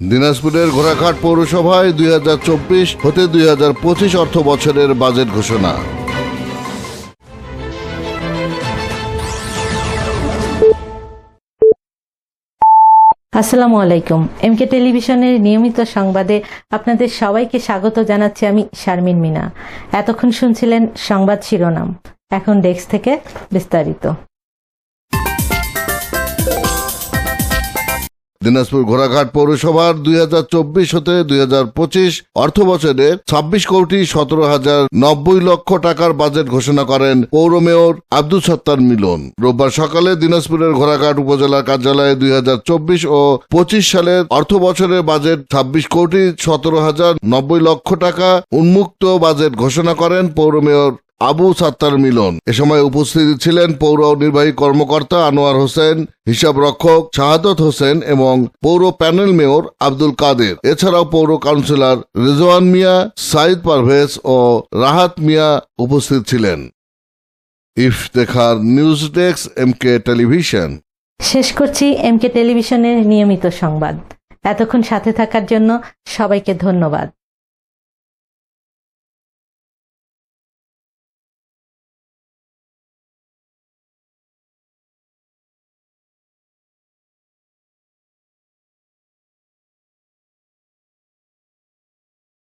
দিনাজপুরের ঘোড়াঘাট পৌরসভায় দুই হাজার চব্বিশ হতে দুই হাজার অর্থ বছরের বাজেট ঘোষণা। আসসালামু আলাইকুম। এমকে টেলিভিশনের নিয়মিত সংবাদে আপনাদের সবাইকে স্বাগত জানাচ্ছি আমি শারমিন মিনা। এতক্ষণ শুনছিলেন সংবাদ শিরোনাম। এখন ডেস্ক থেকে বিস্তারিত। দিনাজপুর ঘোড়াঘাট পৌরসভার দুই হাজার চব্বিশ হতে দুই হাজার পঁচিশ অর্থ বছরে ছাব্বিশ কোটি সতেরো হাজার নব্বই লক্ষ টাকার বাজেট ঘোষণা করেন পৌর মেয়র আব্দুল সত্তার মিলন। রোববার সকালে দিনাজপুরের ঘোড়াঘাট উপজেলা কার্যালয়ে দুই হাজার চব্বিশ ও পঁচিশ সালের অর্থ বছরের বাজেট ছাব্বিশ কোটি সতেরো হাজার নব্বই লক্ষ টাকা উন্মুক্ত বাজেট ঘোষণা করেন পৌর মেয়র আবু সাত্তার মিলন। এ সময় উপস্থিত ছিলেন পৌর নির্বাহী কর্মকর্তা আনোয়ার হোসেন, হিসাব রক্ষক শাহাদত হোসেন এবং পৌর প্যানেল মেয়র আব্দুল কাদের। এছাড়াও পৌর কাউন্সিলর রিজওয়ান মিয়া, সাইদ পারভেজ ও রাহাত মিয়া উপস্থিত ছিলেন। Iftekhar news desk M K television. শেষ করছি এমকে টেলিভিশনের নিয়মিত সংবাদ। এতক্ষণ সাথে থাকার জন্য সবাইকে ধন্যবাদ।